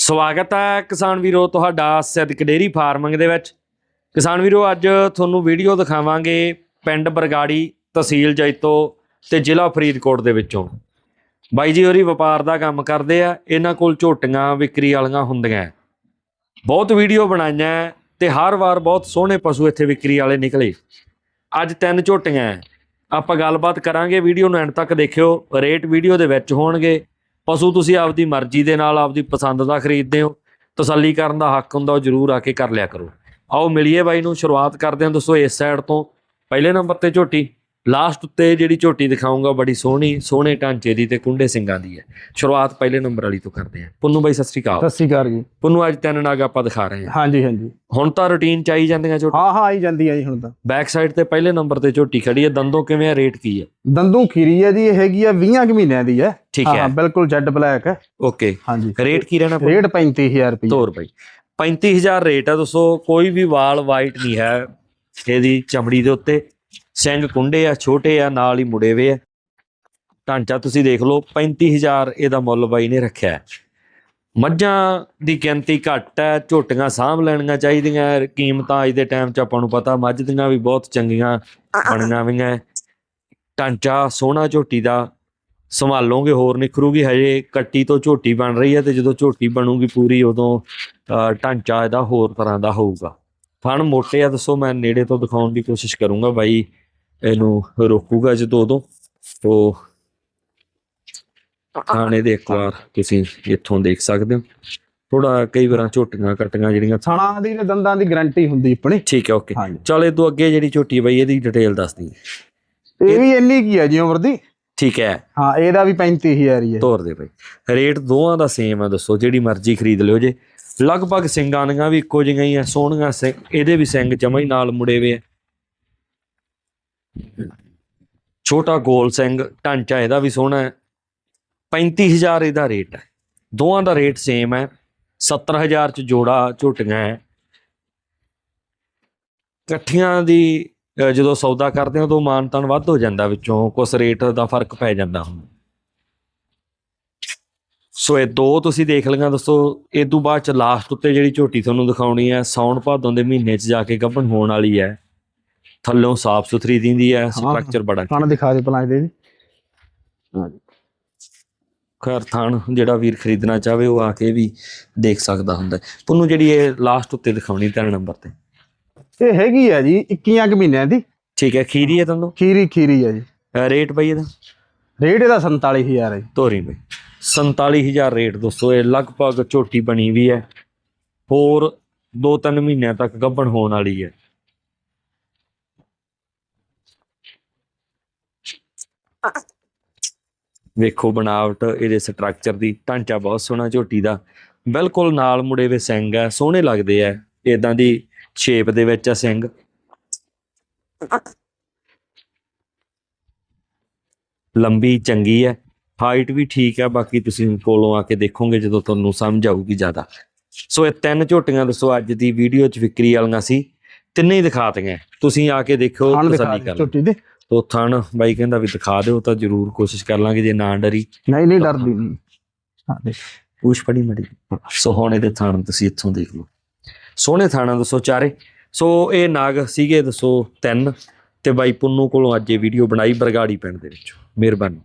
ਸਵਾਗਤ ਹੈ ਕਿਸਾਨ ਵੀਰੋ, ਤੁਹਾਡਾ ਸਿੱਧਕ ਡੇਰੀ ਫਾਰਮਿੰਗ ਦੇ ਵਿੱਚ। ਕਿਸਾਨ ਵੀਰੋ, ਅੱਜ ਤੁਹਾਨੂੰ ਵੀਡੀਓ ਦਿਖਾਵਾਂਗੇ ਪਿੰਡ ਬਰਗਾੜੀ ਤਹਿਸੀਲ ਜੈਤੋ ਤੇ ਜ਼ਿਲ੍ਹਾ ਫਰੀਦਕੋਟ ਦੇ ਵਿੱਚੋਂ। ਬਾਈ ਜੀ, ਹੋਰੀ ਵਪਾਰ ਦਾ ਕੰਮ ਕਰਦੇ ਆ, ਇਹਨਾਂ ਕੋਲ ਝੋਟੀਆਂ ਵਿਕਰੀ ਵਾਲੀਆਂ ਹੁੰਦੀਆਂ। ਬਹੁਤ ਵੀਡੀਓ ਬਣਾਈਆਂ ਹੈ ਤੇ ਹਰ ਵਾਰ ਬਹੁਤ ਸੋਹਣੇ ਪਸ਼ੂ ਇੱਥੇ ਵਿਕਰੀ ਵਾਲੇ ਨਿਕਲੇ। ਅੱਜ ਤਿੰਨ ਝੋਟੀਆਂ ਹੈ। ਆਪਾਂ ਗੱਲਬਾਤ ਕਰਾਂਗੇ, ਵੀਡੀਓ ਨੂੰ ਐਂਡ ਤੱਕ ਦੇਖਿਓ। ਰੇਟ ਵੀਡੀਓ ਦੇ ਵਿੱਚ ਹੋਣਗੇ। ਪਸ਼ੂ ਤੁਸੀਂ ਆਪਦੀ ਮਰਜ਼ੀ ਦੇ ਨਾਲ ਆਪਦੀ ਪਸੰਦ ਦਾ ਖਰੀਦਦੇ ਹੋ, ਤਸੱਲੀ ਕਰਨ ਦਾ ਹੱਕ ਹੁੰਦਾ, ਉਹ ਜਰੂਰ ਆ ਕੇ ਕਰ ਲਿਆ ਕਰੋ। ਆਓ ਮਿਲੀਏ ਬਾਈ ਨੂੰ, ਸ਼ੁਰੂਆਤ ਕਰਦੇ ਹਾਂ। ਦੋਸਤੋ, ਇਸ ਸਾਈਡ ਤੋਂ ਪਹਿਲੇ ਨੰਬਰ ਤੇ ਝੋਟੀ। ਲਾਸਟ ਉੱਤੇ ਜਿਹੜੀ ਝੋਟੀ ਦਿਖਾਉਂਗਾ ਬੜੀ ਸੋਹਣੀ ਸੋਹਣੇ ਢਾਂਚੇ ਦੀ ਤੇ ਕੁੰਡੇ ਸਿੰਘਾਂ ਦੀ ਹੈ। ਸ਼ੁਰੂਆਤ ਪਹਿਲੇ ਨੰਬਰ ਵਾਲੀ ਤੋਂ ਕਰਦੇ ਹਾਂ। ਪੁੰਨੂ ਬਾਈ ਸਤਿ ਸ਼੍ਰੀ ਅਕਾਲ। ਸਤਿ ਸ਼੍ਰੀ ਅਕਾਲ ਜੀ। ਪੁੰਨੂ ਅੱਜ ਤਿੰਨ ਨਾਗ ਆਪਾਂ ਦਿਖਾ ਰਹੇ ਹਾਂ। ਹਾਂਜੀ ਹਾਂਜੀ। ਹੁਣ ਤਾਂ ਰੁਟੀਨ ਚ ਆਈ ਜਾਂਦੀਆਂ ਝੋਟੀ ਹਾਂ ਹਾਂ ਆਈ ਜਾਂਦੀ ਹੈ ਜੀ ਹੁਣ ਤਾਂ। ਬੈਕ ਸਾਈਡ ਤੇ ਪਹਿਲੇ ਨੰਬਰ ਤੇ ਝੋਟੀ ਖੜੀ ਹੈ। ਦੰਦੋਂ ਕਿਵੇਂ ਆ? ਰੇਟ ਕੀ ਹੈ? ਦੰਦੂ ਖੀਰੀ ਹੈ ਜੀ ਇਹ ਹੈਗੀ ਆ 20 ਕੁ ਮਹੀਨਿਆਂ ਦੀ ਹੈ। ਠੀਕ ਹਾਂ ਹੈ। ਹਾਂ ਬਿਲਕੁਲ ਜੈਡ ਬਲੈਕ ਹੈ। ਓਕੇ ਹਾਂਜੀ। ਰੇਟ ਕੀ ਰਹਿਣਾ ਰੇਟ 35000 ਰੁਪਏ ਤੋਰ ਬਾਈ। 35000 ਰੇਟ ਹੈ ਦੋਸਤੋ। ਕੋਈ ਵੀ ਵਾਲ ਵਾਈਟ ਨਹੀਂ ਹੈ। ਇਹਦੀ ਚਮੜੀ ਦੇ ਉੱਤੇ। ਸਿੰਘ ਕੁੰਡੇ ਆ ਛੋਟੇ ਆ ਨਾਲ ਹੀ ਮੁੜੇ ਵੇ ਆ। ਢਾਂਚਾ ਤੁਸੀਂ ਦੇਖ ਲਓ 35000 ਇਹਦਾ ਮੁੱਲ ਬਾਈ ਨੇ ਰੱਖਿਆ। ਮੱਝਾਂ ਦੀ ਗਿਣਤੀ ਘੱਟ ਹੈ ਝੋਟੀਆਂ ਸਾਂਭ ਲੈਣੀਆਂ ਚਾਹੀਦੀਆਂ ਕੀਮਤਾਂ ਅੱਜ ਦੇ ਟਾਈਮ 'ਚ ਆਪਾਂ ਨੂੰ ਪਤਾ ਮੱਝ ਦੀਆਂ ਵੀ ਬਹੁਤ ਚੰਗੀਆਂ ਬਣੀਆਂ ਵੀਆਂ ਹੈ। ਢਾਂਚਾ ਸੋਹਣਾ ਝੋਟੀ ਦਾ ਸੰਭਾਲੋਗੇ ਹੋਰ ਨਿਖਰੂਗੀ ਹਜੇ ਕੱਟੀ ਤੋਂ ਝੋਟੀ ਬਣ ਰਹੀ ਹੈ ਤੇ ਜਦੋਂ ਝੋਟੀ ਬਣੂਗੀ ਪੂਰੀ ਉਦੋਂ ਅ, ਢਾਂਚਾ ਇਹਦਾ ਹੋਰ ਤਰ੍ਹਾਂ ਦਾ ਹੋਊਗਾ। ਫਣ ਮੋਟੇ ਆ ਦੱਸੋ ਮੈਂ ਨੇੜੇ ਤੋਂ ਦਿਖਾਉਣ ਦੀ ਕੋਸ਼ਿਸ਼ ਕਰੂੰਗਾ ਬਾਈ। ਇਹਨੂੰ ਰੋਕੂਗਾ ਜਦੋਂ ਉਦੋਂ ਤੋ ਥਾਣੇ ਦੇ ਇੱਕ ਵਾਰ ਤੁਸੀਂ ਇੱਥੋਂ ਦੇਖ ਸਕਦੇ ਹੋ। ਥੋੜਾ ਕਈ ਵਾਰਾਂ ਝੋਟੀਆਂ ਕੱਟੀਆਂ ਜਿਹੜੀਆਂ ਥਣਾ ਦੀ ਤੇ ਦੰਦਾਂ ਦੀ ਗਾਰੰਟੀ ਹੁੰਦੀ ਆਪਣੀ। ਠੀਕ ਹੈ ਓਕੇ ਹਾਂਜੀ। ਚਲ ਇਹ ਤੋਂ ਅੱਗੇ ਜਿਹੜੀ ਝੋਟੀ ਬਾਈ ਇਹਦੀ ਡਿਟੇਲ ਦੱਸ ਦੀ ਇਹ ਵੀ ਇੰਨੀ ਕੀ ਹੈ ਜੀ ਉਮਰ ਦੀ? ਠੀਕ ਹੈ। ਹਾਂ ਇਹਦਾ ਵੀ 35000 ਹੀ ਹੈ। ਤੋਰ ਦੇ ਬਾਈ। ਰੇਟ ਦੋਵਾਂ ਦਾ ਸੇਮ ਆ ਦੱਸੋ ਜਿਹੜੀ ਮਰਜ਼ੀ ਖਰੀਦ ਲਿਓ ਜੇ। ਲਗਭਗ ਸਿੰਘਾਂ ਦੀਆਂ ਵੀ ਇੱਕੋ ਜਿਹੀਆਂ ਹੀ ਆ ਸੋਹਣੀਆਂ ਸਿੰਘ ਇਹਦੇ ਵੀ ਸਿੰਘ ਜਮਾਂ ਹੀ ਨਾਲ ਮੁੜੇ ਵੇ ਆ। ਛੋਟਾ ਗੋਲ ਸਿੰਘ ਢਾਂਚਾ ਇਹਦਾ ਵੀ ਸੋਹਣਾ ਹੈ। 35000 ਇਹਦਾ ਰੇਟ ਹੈ। ਦੋਵਾਂ ਦਾ ਰੇਟ ਸੇਮ ਹੈ। 70000 ਚ ਜੋੜਾ ਝੋਟੀਆਂ ਹੈ। ਇਕੱਠੀਆਂ ਦੀ ਅ, ਜਦੋਂ ਸੌਦਾ ਕਰਦੇ ਹਾਂ ਉਦੋਂ ਮਾਨਤਾਨ ਵੱਧ ਹੋ ਜਾਂਦਾ ਵਿੱਚੋਂ। ਕੁਝ ਰੇਟ ਦਾ ਫ਼ਰਕ ਪੈ ਜਾਂਦਾ ਹੁੰਦਾ ਸੋ ਇਹ ਦੋ ਤੁਸੀਂ ਦੇਖ ਲਈਆਂ ਦੋਸਤੋ ਇਹ ਤੋਂ ਬਾਅਦ ਚ ਲਾਸਟ ਉੱਤੇ ਜਿਹੜੀ ਝੋਟੀ ਤੁਹਾਨੂੰ ਦਿਖਾਉਣੀ ਹੈ ਸਾਉਣ ਭਾਦੋਂ ਦੇ ਮਹੀਨੇ ਚ ਜਾ ਕੇ ਗੱਭਣ ਹੋਣ ਵਾਲੀ ਹੈ। ਥੱਲੋਂ ਸਾਫ਼ ਸੁਥਰੀ ਦਿੰਦੀ ਹੈ ਸਟਰਕਚਰ ਬੜਾ ਥਣ ਦਿਖਾ ਦੇ ਪਲਾਂ ਇਹਦੇ ਖੈਰ ਥਾਣ ਜਿਹੜਾ ਵੀਰ ਖਰੀਦਣਾ ਚਾਹਵੇ ਉਹ ਆ ਕੇ ਵੀ ਦੇਖ ਸਕਦਾ ਹੁੰਦਾ। ਤੁਹਾਨੂੰ ਜਿਹੜੀ ਇਹ ਲਾਸਟ ਉੱਤੇ ਦਿਖਾਉਣੀ ਤਿੰਨ ਨੰਬਰ ਤੇ। ਇਹ ਹੈਗੀ ਹੈ ਜੀ 21 ਕੁ ਮਹੀਨਿਆਂ ਦੀ। ਠੀਕ ਹੈ ਖੀਰੀ ਹੈ ਤੁਹਾਨੂੰ? ਖੀਰੀ ਖੀਰੀ ਹੈ ਜੀ। ਰੇਟ ਬਈ ਇਹਦਾ? ਰੇਟ ਇਹਦਾ 47000 ਹੈ ਧੋਰੀ ਬਈ। 47000 ਰੇਟ ਦੋਸਤੋ ਇਹ ਲਗਭਗ ਝੋਟੀ ਬਣੀ ਵੀ ਹੈ ਹੋਰ 2-3 ਮਹੀਨਿਆਂ ਤੱਕ ਗੱਭਣ ਹੋਣ ਵਾਲੀ ਹੈ ਵੇਖੋ ਬਣਾਵਟ ਇਹਦੇ ਸਟਰਕਚਰ ਦੀ ਢਾਂਚਾ ਬਹੁਤ ਸੋਹਣਾ ਝੋਟੀ ਦਾ। ਬਿਲਕੁਲ ਨਾਲ ਮੁੜੇ ਵੇ ਸਿੰਘ ਹੈ ਸੋਹਣੇ ਲੱਗਦੇ ਆ। ਇਦਾਂ ਦੀ ਸ਼ੇਪ ਦੇ ਵਿੱਚ ਆ ਸਿੰਘ। ਲੰਬੀ ਚੰਗੀ ਹੈ ਹਾਈਟ ਵੀ ਠੀਕ ਹੈ ਬਾਕੀ ਤੁਸੀਂ ਕੋਲੋਂ ਆ ਕੇ ਦੇਖੋਗੇ ਜਦੋਂ ਤੁਹਾਨੂੰ ਸਮਝ ਆਊਗੀ ਜ਼ਿਆਦਾ। ਸੋ ਇਹ ਤਿੰਨ ਝੋਟੀਆਂ ਦੱਸੋ ਅੱਜ ਦੀ ਵੀਡੀਓ 'ਚ ਵਿਕਰੀ ਵਾਲੀਆਂ ਸੀ। ਤਿੰਨੇ ਹੀ ਦਿਖਾਤੀਆਂ ਤੁਸੀਂ ਆ ਕੇ ਦੇਖੋ ਤਸੱਲੀ ਕਰ ਲਓ। ਝੋਟੀ ਦੇ। ਤੋ ਥਣ ਬਾਈ ਕਹਿੰਦਾ ਵੀ ਦਿਖਾ ਦਿਓ ਤਾਂ ਜ਼ਰੂਰ ਕੋਸ਼ਿਸ਼ ਕਰ ਲਾਂਗੇ ਜੇ ਨਾ ਡਰੀ। ਨਹੀਂ ਨਹੀਂ ਡਰਦੀ ਨਹੀਂ। ਹਾਂ ਦੇਖ। ਪੂਛ ਫੜੀ ਮੜੀ। ਸੋ ਹੁਣ ਇਹਦੇ ਥਣ ਤੁਸੀਂ ਇੱਥੋਂ ਦੇਖ ਲਓ। ਸੋਹਣੇ ਥਾਣਾ ਦੱਸੋ ਚਾਰੇ। ਸੋ ਇਹ ਨਾਗ ਸੀਗੇ ਦੱਸੋ ਤਿੰਨ। ਤੇ ਬਾਈ ਪੁੰਨੂ ਕੋਲੋਂ ਅੱਜ ਇਹ ਵੀਡੀਓ ਬਣਾਈ ਬਰਗਾੜੀ ਪਿੰਡ ਦੇ ਵਿੱਚ। ਮਿਹਰਬਾਨੀ।